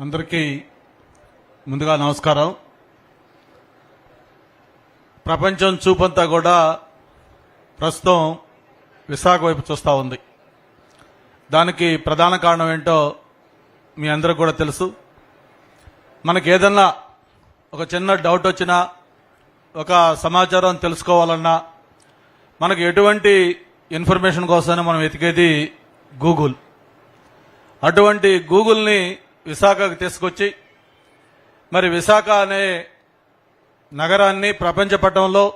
అందరికీ ముందుగా నమస్కారం ప్రపంచం చూపంతా కూడా ప్రస్తుతం విశాఖ వైపు చూస్తూ ఉంది. దానికి ప్రధాన కారణం ఏంటో మీ అందరికి కూడా తెలుసు. మనకి ఏదన్నా ఒక చిన్న డౌట్ వచ్చినా ఒక సమాచారం తెలుసుకోవాలన్నా మనకు ఎటువంటి ఇన్ఫర్మేషన్ కోసమైనా మనం వెతికేది గూగుల్ అటువంటి గూగుల్ని విశాఖకు తీసుకొచ్చి మరి విశాఖ అనే నగరాన్ని ప్రపంచపట్టంలో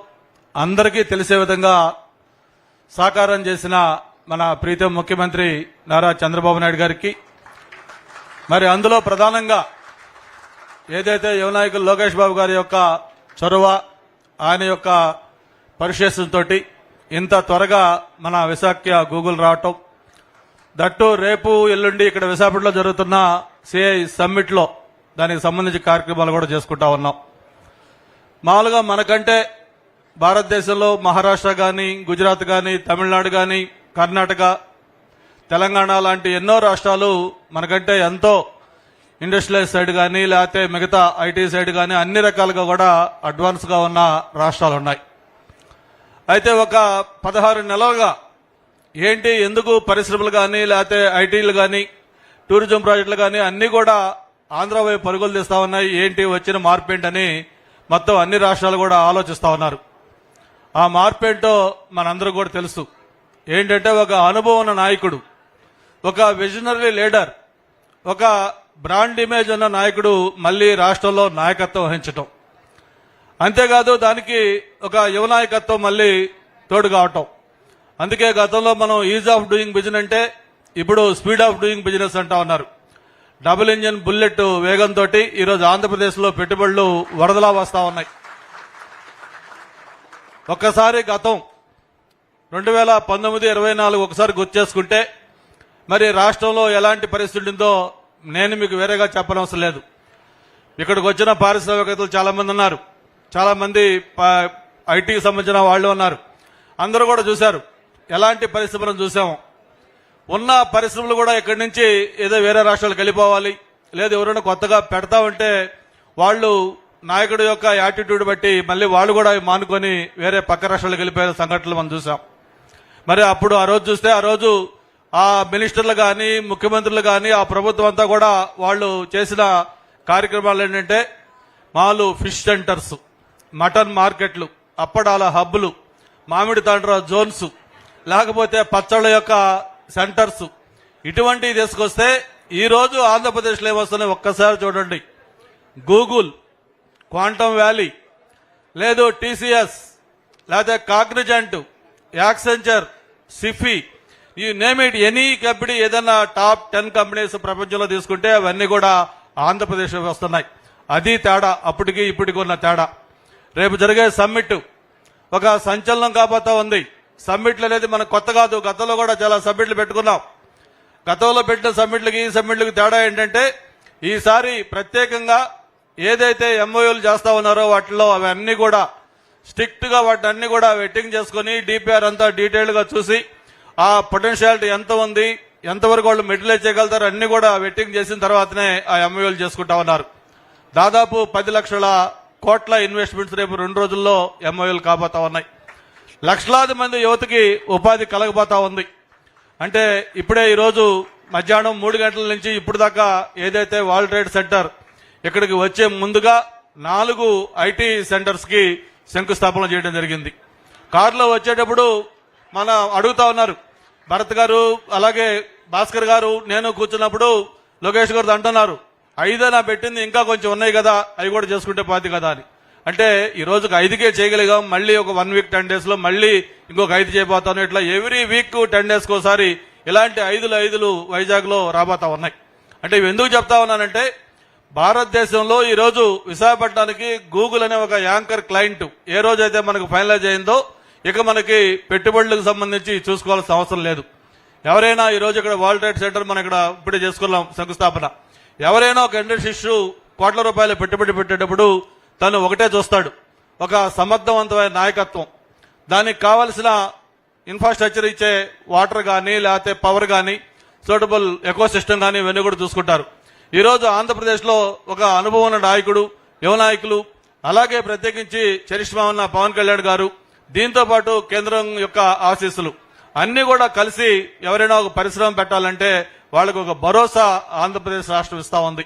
అందరికీ తెలిసే విధంగా సాకారం చేసిన మన ప్రీతం ముఖ్యమంత్రి నారా చంద్రబాబు నాయుడు గారికి. మరి అందులో ప్రధానంగా ఏదైతే యువనాయకులు లోకేష్ బాబు గారి యొక్క చొరవ ఆయన యొక్క పరిశేషంతో ఇంత త్వరగా మన విశాఖ గూగుల్ రావటం దట్టు రేపు ఎల్లుండి ఇక్కడ విశాఖపట్నంలో జరుగుతున్న సిఐ సమ్మిట్లో దానికి సంబంధించి కార్యక్రమాలు కూడా చేసుకుంటా ఉన్నాం. మామూలుగా మనకంటే భారతదేశంలో మహారాష్ట్ర కానీ గుజరాత్ కానీ తమిళనాడు కానీ కర్ణాటక తెలంగాణ లాంటి ఎన్నో రాష్ట్రాలు మనకంటే ఎంతో ఇండస్ట్రియల్ సైడ్ కానీ లేకపోతే మిగతా ఐటీ సైడ్ కానీ అన్ని రకాలుగా కూడా అడ్వాన్స్గా ఉన్న రాష్ట్రాలు ఉన్నాయి. అయితే ఒక పదహారు నెలలుగా ఏంటి ఎందుకు పరిశ్రమలు కానీ లేకపోతే ఐటీలు కానీ టూరిజం ప్రాజెక్టులు కానీ అన్ని కూడా ఆంధ్ర వైపు పరుగులు తీస్తా ఉన్నాయి. ఏంటి వచ్చిన మార్పు ఏంటని మొత్తం అన్ని రాష్ట్రాలు కూడా ఆలోచిస్తూ ఉన్నారు. ఆ మార్పు ఏంటో మనందరూ కూడా తెలుసు. ఏంటంటే ఒక అనుభవం ఉన్న నాయకుడు ఒక విజనరీ లీడర్ ఒక బ్రాండ్ ఇమేజ్ ఉన్న నాయకుడు మళ్ళీ రాష్ట్రంలో నాయకత్వం వహించటం. అంతేకాదు దానికి ఒక యువ నాయకత్వం మళ్ళీ తోడు కావటం అందుకే గతంలో మనం ఈజ్ ఆఫ్ డూయింగ్ బిజినెస్ అంటే ఇప్పుడు స్పీడ్ ఆఫ్ డూయింగ్ బిజినెస్ అంటా ఉన్నారు. డబుల్ ఇంజిన్ బుల్లెట్ వేగంతో ఈరోజు ఆంధ్రప్రదేశ్లో పెట్టుబడులు వరదలా వస్తా ఉన్నాయి. ఒక్కసారి గతం రెండు వేల పంతొమ్మిది ఇరవై నాలుగు ఒకసారి గుర్తు చేసుకుంటే మరి రాష్ట్రంలో ఎలాంటి పరిస్థితి ఉందో నేను మీకు వేరేగా చెప్పనవసరం లేదు. ఇక్కడికి వచ్చిన పారిశ్రామికవేత్తలు చాలామంది ఉన్నారు. చాలామంది ప- ఐటీకి సంబంధించిన వాళ్ళు ఉన్నారు. అందరూ కూడా చూశారు. ఎలాంటి పరిశ్రమలను చూసాము? ఉన్న పరిశ్రమలు కూడా ఇక్కడి నుంచి ఏదో వేరే రాష్ట్రాలకు వెళ్ళిపోవాలి. లేదు ఎవరైనా కొత్తగా పెడతా ఉంటే వాళ్ళు నాయకుడి యొక్క యాటిట్యూడ్ బట్టి మళ్ళీ వాళ్ళు కూడా మానుకొని వేరే పక్క రాష్ట్రాలకు వెళ్ళిపోయే సంఘటనలు మనం చూసాం. మరి అప్పుడు ఆ రోజు చూస్తే ఆ రోజు ఆ మినిస్టర్లు కానీ ముఖ్యమంత్రులు కానీ ఆ ప్రభుత్వం అంతా కూడా వాళ్ళు చేసిన కార్యక్రమాలు ఏంటంటే మాలు ఫిష్ సెంటర్స్ మటన్ మార్కెట్లు అప్పడాల హబ్బులు మామిడి తండ్ర జోన్స్ లేకపోతే పచ్చళ్ళ యొక్క సెంటర్స్. ఇటువంటివి తీసుకొస్తే ఈరోజు ఆంధ్రప్రదేశ్లో ఏమొస్తున్నాయి? ఒక్కసారి చూడండి. గూగుల్ క్వాంటమ్ వ్యాలీ లేదు టీసీఎస్ లేకపోతే కాగ్నిజెంట్ యాక్సెంచర్ సిఫీ ఈ నేమ్ ఇట్ ఎనీ కంపెనీ ఏదైనా టాప్ టెన్ కంపెనీస్ ప్రపంచంలో తీసుకుంటే అవన్నీ కూడా ఆంధ్రప్రదేశ్ వస్తున్నాయి. అది తేడా అప్పటికి ఇప్పటికి ఉన్న తేడా. రేపు జరిగే సమ్మిట్ ఒక సంచలనం కాబోతా ఉంది. సబ్మిట్లు అనేది మనకు కొత్త కాదు. గతంలో కూడా చాలా సబ్మిట్లు పెట్టుకున్నాం. గతంలో పెట్టిన సబ్మిట్లకి ఈ సబ్మిట్లకి తేడా ఏంటంటే ఈసారి ప్రత్యేకంగా ఏదైతే ఎంఓయూలు చేస్తా ఉన్నారో వాటిలో అవన్నీ కూడా స్ట్రిక్ట్గా వాటిని అన్ని కూడా వెట్టింగ్ చేసుకుని డిపిఆర్ అంతా డీటెయిల్గా చూసి ఆ పొటెన్షియాలిటీ ఎంత ఉంది ఎంతవరకు వాళ్ళు మెటీరియల్ చేయగలుగుతారు అన్ని కూడా వెట్టింగ్ చేసిన తర్వాతనే ఆ ఎంఓయూలు చేసుకుంటా ఉన్నారు. దాదాపు పది లక్షల కోట్ల ఇన్వెస్ట్మెంట్స్ రేపు రెండు రోజుల్లో ఎంఓయూలు కాబోతా ఉన్నాయి. లక్షలాది మంది యువతకి ఉపాధి కలగబోతా ఉంది. అంటే ఇప్పుడే ఈరోజు మధ్యాహ్నం మూడు గంటల నుంచి ఇప్పుడు దాకా ఏదైతే వరల్డ్ ట్రేడ్ సెంటర్ ఇక్కడికి వచ్చే ముందుగా నాలుగు ఐటీ సెంటర్స్కి శంకుస్థాపన చేయడం జరిగింది. కారులో వచ్చేటప్పుడు మన అడుగుతా ఉన్నారు భరత్ గారు అలాగే భాస్కర్ గారు నేను కూర్చున్నప్పుడు లోకేష్ గారు అంటున్నారు ఐదేనా పెట్టింది ఇంకా కొంచెం ఉన్నాయి కదా అవి కూడా చేసుకుంటే పాతి కదా అని. అంటే ఈ రోజుకి ఐదుకే చేయగలిగాం మళ్ళీ ఒక వన్ వీక్ టెన్ డేస్లో మళ్ళీ ఇంకొక ఐదు చేయబోతాను. ఇట్లా ఎవ్రీ వీక్ టెన్ డేస్ ఒకసారి ఇలాంటి ఐదులు ఐదులు వైజాగ్లో రాబోతా ఉన్నాయి. అంటే ఇవి ఎందుకు చెప్తా ఉన్నానంటే భారతదేశంలో ఈ రోజు విశాఖపట్నానికి గూగుల్ అనే ఒక యాంకర్ క్లయింట్ ఏ రోజైతే మనకు ఫైనలైజ్ అయిందో ఇక మనకి పెట్టుబడులకు సంబంధించి చూసుకోవాల్సిన అవసరం లేదు. ఎవరైనా ఈ రోజు ఇక్కడ వరల్డ్ ట్రేడ్ సెంటర్ మనం ఇక్కడ ఇప్పుడే చేసుకున్నాం శంకుస్థాపన. ఎవరైనా ఒక ఇండస్ట్రీస్ కోట్ల రూపాయల పెట్టుబడి పెట్టేటప్పుడు తను ఒకటే చూస్తాడు. ఒక సమర్థవంతమైన నాయకత్వం. దానికి కావలసిన ఇన్ఫ్రాస్ట్రక్చర్ ఇచ్చే వాటర్ కానీ లేకపోతే పవర్ కానీ సూటబుల్ ఎకో సిస్టమ్ కానీ ఇవన్నీ కూడా చూసుకుంటారు. ఈరోజు ఆంధ్రప్రదేశ్లో ఒక అనుభవం ఉన్న నాయకుడు యువ నాయకులు అలాగే ప్రత్యేకించి చరిష్మా ఉన్న పవన్ కళ్యాణ్ గారు దీంతో పాటు కేంద్రం యొక్క ఆశీస్సులు. అన్ని కూడా కలిసి ఎవరైనా ఒక పరిశ్రమ పెట్టాలంటే వాళ్ళకు ఒక భరోసా ఆంధ్రప్రదేశ్ రాష్ట్రం ఇస్తా ఉంది.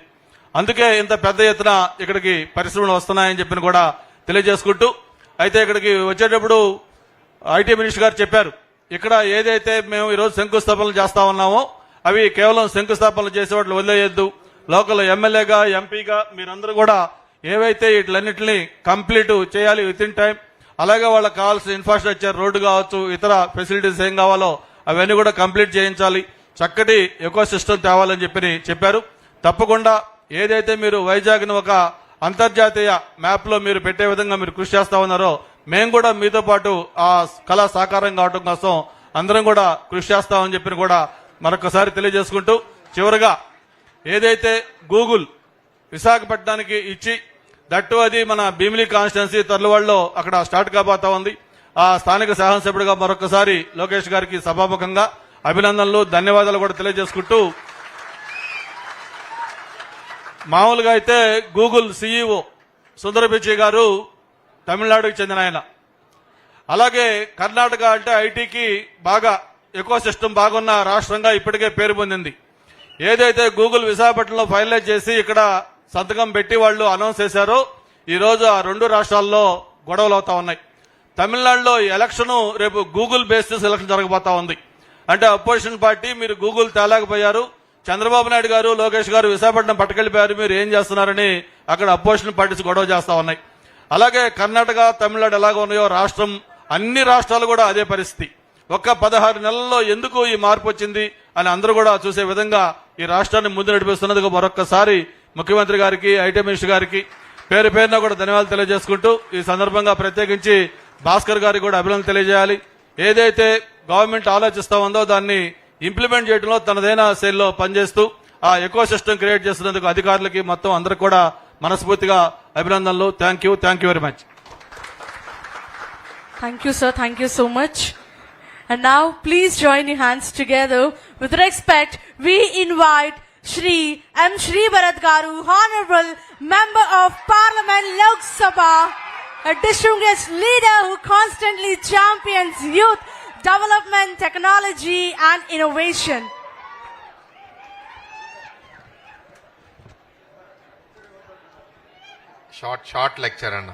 అందుకే ఇంత పెద్ద ఎత్తున ఇక్కడికి పరిశ్రమలు వస్తున్నాయని చెప్పిన కూడా తెలియజేసుకుంటూ అయితే ఇక్కడికి వచ్చేటప్పుడు ఐటీ మినిస్టర్ గారు చెప్పారు ఇక్కడ ఏదైతే మేము ఈరోజు శంకుస్థాపనలు చేస్తా ఉన్నామో అవి కేవలం శంకుస్థాపనలు చేసే వాటిని వదిలేయద్దు. లోకల్ ఎమ్మెల్యేగా ఎంపీగా మీరందరూ కూడా ఏవైతే వీటిలన్నింటినీ కంప్లీట్ చేయాలి విత్ ఇన్ టైం అలాగే వాళ్ళకి కావాల్సిన ఇన్ఫ్రాస్ట్రక్చర్ రోడ్డు కావచ్చు ఇతర ఫెసిలిటీస్ ఏం కావాలో అవన్నీ కూడా కంప్లీట్ చేయించాలి. చక్కటి ఎకో సిస్టమ్ తేవాలని చెప్పి చెప్పారు. తప్పకుండా ఏదైతే మీరు వైజాగ్ను ఒక అంతర్జాతీయ మ్యాప్లో మీరు పెట్టే విధంగా మీరు కృషి చేస్తా ఉన్నారో మేము కూడా మీతో పాటు ఆ కళ సాకారం కావడం కోసం అందరం కూడా కృషి చేస్తామని చెప్పి కూడా మరొకసారి తెలియజేసుకుంటూ చివరగా ఏదైతే గూగుల్ విశాఖపట్నానికి ఇచ్చి దట్టు అది మన భీమిలి కాన్స్టిట్యున్సీ తర్లువాడలో అక్కడ స్టార్ట్ కాబోతా ఉంది. ఆ స్థానిక శాసనసభ్యుడిగా మరొకసారి లోకేష్ గారికి సభాముఖంగా అభినందనలు ధన్యవాదాలు కూడా తెలియజేసుకుంటూ మామూలుగా అయితే గూగుల్ సీఈఓ సుందర పిచ్చయ్య గారు తమిళనాడుకి చెందిన ఆయన. అలాగే కర్ణాటక అంటే ఐటీకి బాగా ఎకో సిస్టమ్ బాగున్న రాష్ట్రంగా ఇప్పటికే పేరు పొందింది. ఏదైతే గూగుల్ విశాఖపట్నంలో ఫైనలైజ్ చేసి ఇక్కడ సంతకం పెట్టి వాళ్ళు అనౌన్స్ చేశారో ఈరోజు ఆ రెండు రాష్ట్రాల్లో గొడవలు అవుతా ఉన్నాయి. తమిళనాడులో ఎలక్షన్ రేపు గూగుల్ బేసిస్ ఎలక్షన్ జరగబోతా ఉంది. అంటే అపోజిషన్ పార్టీ మీరు గూగుల్ తేలేకపోయారు చంద్రబాబు నాయుడు గారు లోకేష్ గారు విశాఖపట్నం పట్టుకెళ్ళిపోయారు మీరు ఏం చేస్తున్నారని అక్కడ అపోజిషన్ పార్టీస్ గొడవ చేస్తా ఉన్నాయి. అలాగే కర్ణాటక తమిళనాడు ఎలాగో ఉన్నాయో రాష్ట్రం అన్ని రాష్ట్రాలు కూడా అదే పరిస్థితి. ఒక్క పదహారు నెలల్లో ఎందుకు ఈ మార్పు వచ్చింది అని అందరూ కూడా చూసే విధంగా ఈ రాష్ట్రాన్ని ముందు నడిపిస్తున్నందుకు మరొక్కసారి ముఖ్యమంత్రి గారికి ఐటీ మినిస్టర్ గారికి పేరు పేరున కూడా ధన్యవాదాలు తెలియజేసుకుంటూ ఈ సందర్భంగా ప్రత్యేకించి భాస్కర్ గారికి కూడా అభినందన తెలియజేయాలి. ఏదైతే గవర్నమెంట్ ఆలోచిస్తా ఉందో దాన్ని ఇంప్లిమెంట్ చేయడంలో తనదైన శైలిలో పనిచేస్తూ ఆ ఎకో సిస్టమ్ క్రియేట్ చేస్తున్నందుకు అధికారులకి మొత్తం అందరు కూడా మనస్ఫూర్తిగా అభినందనలు. Thank you thank very much thank you sir thank you so much and నా please join you hands together with respect we invite Shri M Shri Bharat garu honourable member of parliament Lok Sabha distinguished leader who constantly champions youth development, technology, and innovation. Short short lecture అన్న.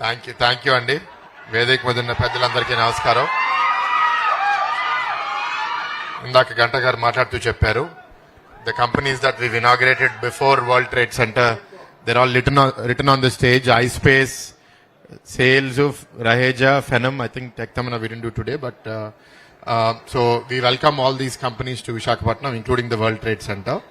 Thank you thank you అండి. వేదిక మీద ఉన్న పెద్దలందరికీ నమస్కారం. ఇందాక గంట గారు మాట్లాడుతూ చెప్పారు the companies that we inaugurated before World Trade Center there all return return on the stage I space sales of Raheja, Phenom, I think Tektamana we didn't do today, but uh, uh, so we welcome all these companies to Vishakhapatnam, including the World Trade Center.